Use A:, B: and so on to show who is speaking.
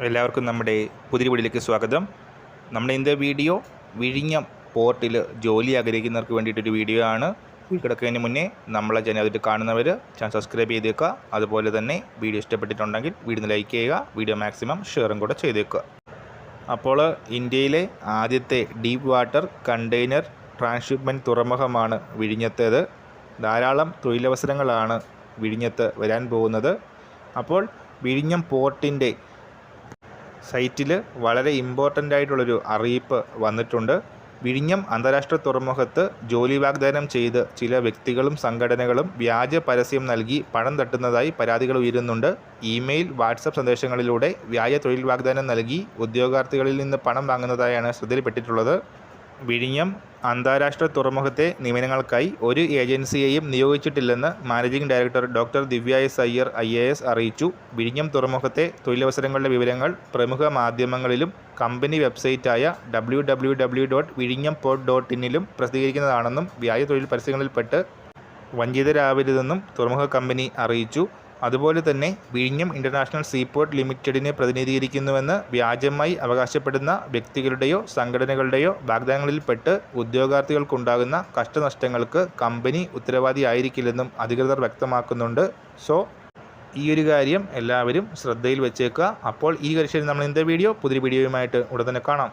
A: എല്ലാവർക്കും നമ്മുടെ പുതിയ വീഡിയോയിലേക്ക് സ്വാഗതം. നമ്മുടെ ഇന്നത്തെ വീഡിയോ വിഴിഞ്ഞം പോർട്ടിൽ ജോലി ആഗ്രഹിക്കുന്നവർക്ക് വേണ്ടിയിട്ടൊരു വീഡിയോ ആണ്. കിടക്കുന്നതിന് മുന്നേ നമ്മളെ ചാനൽ അതിട്ട് കാണുന്നവർ ചാനൽ സബ്സ്ക്രൈബ് ചെയ്തേക്കുക. അതുപോലെ തന്നെ വീഡിയോ ഇഷ്ടപ്പെട്ടിട്ടുണ്ടെങ്കിൽ വീഡിയോ ലൈക്ക് ചെയ്യുക വീഡിയോ മാക്സിമം ഷെയറും കൂടെ ചെയ്തേക്കുക. അപ്പോൾ ഇന്ത്യയിലെ ആദ്യത്തെ ഡീപ്പ് വാട്ടർ കണ്ടെയ്നർ ട്രാൻസ്ഷിപ്മെന്റ് തുറമുഖമാണ് വിഴിഞ്ഞത്തേത്. ധാരാളം തൊഴിലവസരങ്ങളാണ് വിഴിഞ്ഞത്ത് വരാൻ പോകുന്നത്. അപ്പോൾ വിഴിഞ്ഞം പോർട്ടിന്റെ സൈറ്റിൽ വളരെ ഇമ്പോർട്ടന്റ് ആയിട്ടുള്ളൊരു അറിയിപ്പ് വന്നിട്ടുണ്ട്. വിഴിഞ്ഞം അന്താരാഷ്ട്ര തുറമുഖത്ത് ജോലി വാഗ്ദാനം ചെയ്ത് ചില വ്യക്തികളും സംഘടനകളും വ്യാജ പരസ്യം നൽകി പണം തട്ടുന്നതായി പരാതികൾ ഉയരുന്നുണ്ട്. ഇമെയിൽ വാട്സപ്പ് സന്ദേശങ്ങളിലൂടെ വ്യാജ തൊഴിൽ വാഗ്ദാനം നൽകി ഉദ്യോഗാർത്ഥികളിൽ നിന്ന് പണം വാങ്ങുന്നതായാണ് ശ്രദ്ധയിൽപ്പെട്ടിട്ടുള്ളത്. വിഴിഞ്ഞം അന്താരാഷ്ട്ര തുറമുഖത്തെ നിയമനങ്ങൾക്കായി ഒരു ഏജൻസിയെയും നിയോഗിച്ചിട്ടില്ലെന്ന് managing director doctor Divya S Iyer I A S അറിയിച്ചു. വിഴിഞ്ഞം തുറമുഖത്തെ തൊഴിലവസരങ്ങളുടെ വിവരങ്ങൾ പ്രമുഖ മാധ്യമങ്ങളിലും കമ്പനി വെബ്സൈറ്റായ ഡബ്ല്യൂ ഡബ്ല്യൂ ഡബ്ല്യൂ ഡോട്ട് വിഴിഞ്ഞം പോർട്ട് ഡോട്ട് ഇന്നിലും പ്രസിദ്ധീകരിക്കുന്നതാണെന്നും വ്യാജ തൊഴിൽ പരസ്യങ്ങളിൽപ്പെട്ട് വഞ്ചിതരാവരുതെന്നും തുറമുഖ കമ്പനി അറിയിച്ചു. അതുപോലെ തന്നെ വിഴിഞ്ഞം ഇന്റർനാഷണൽ സീപോർട്ട് ലിമിറ്റഡിനെ പ്രതിനിധീകരിക്കുന്നുവെന്ന് വ്യാജമായി അവകാശപ്പെടുന്ന വ്യക്തികളുടെയോ സംഘടനകളുടെയോ വാഗ്ദാനങ്ങളിൽപ്പെട്ട് ഉദ്യോഗാർത്ഥികൾക്കുണ്ടാകുന്ന കഷ്ടനഷ്ടങ്ങൾക്ക് കമ്പനി ഉത്തരവാദിയായിരിക്കില്ലെന്നും അധികൃതർ വ്യക്തമാക്കുന്നുണ്ട്. സോ ഈ ഒരു കാര്യം എല്ലാവരും ശ്രദ്ധയിൽ വെച്ചേക്കുക. അപ്പോൾ ഈ കാര്യം നമ്മൾ ഇന്നത്തെ വീഡിയോ പുതിയ വീഡിയോയുമായിട്ട് ഉടൻ തന്നെ കാണാം.